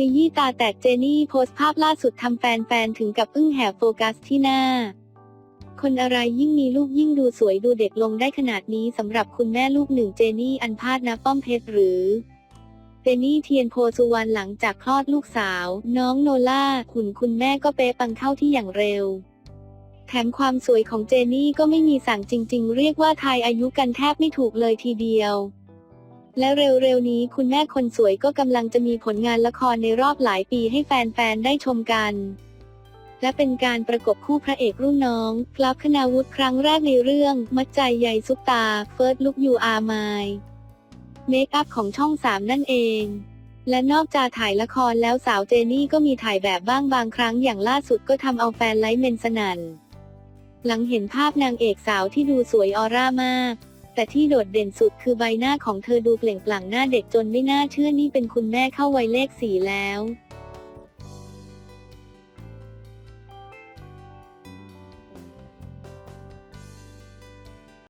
ขยี้ตาแตกเจนี่โพสต์ภาพล่าสุดทำแฟนๆถึงกับอึ้งแหบโฟกัสที่หน้า คนอะไรยิ่งมีลูกยิ่งดูสวยดูเด็กลงได้ขนาดนี้สำหรับคุณแม่ลูกหนึ่งเจนี่อันพาดนะป้อมเพชรหรือ เจนี่เทียนโพสุวรรณหลังจากคลอดลูกสาว น้องโนล่าหุ่นคุณแม่ก็เป๊ะปังเข้าที่อย่างเร็วแถมความสวยของเจนี่ก็ไม่มีสั่งจริง ๆ เรียกว่าทายอายุกันแทบไม่ถูกเลยทีเดียว และเร็วๆนี้คุณแม่คนสวยก็กำลังจะมีผลงานละครในรอบหลายปีให้แฟนๆ ได้ชมกัน และเป็นการประกบคู่พระเอกรุ่นน้องกลับคณาวุฒิครั้งแรกในเรื่อง มัดใจใหญ่ซุปตา เฟิร์สลุกยูอาร์มายเมคอัพของช่องสามนั่นเอง และนอกจากถ่ายละครแล้วสาวเจนี่ก็มีถ่ายแบบบ้างบางครั้งอย่างล่าสุดก็ทำเอาแฟนไลฟ์เมนสนัน่นหลังเห็นภาพนางเอกสาวที่ดูสวยออร่ามาก แต่ที่โดดเด่นสุดคือใบหน้าของเธอดูเปล่งปลั่งหน้าเด็กจนไม่น่าเชื่อนี่เป็นคุณแม่เข้าวัยเลขสี่แล้ว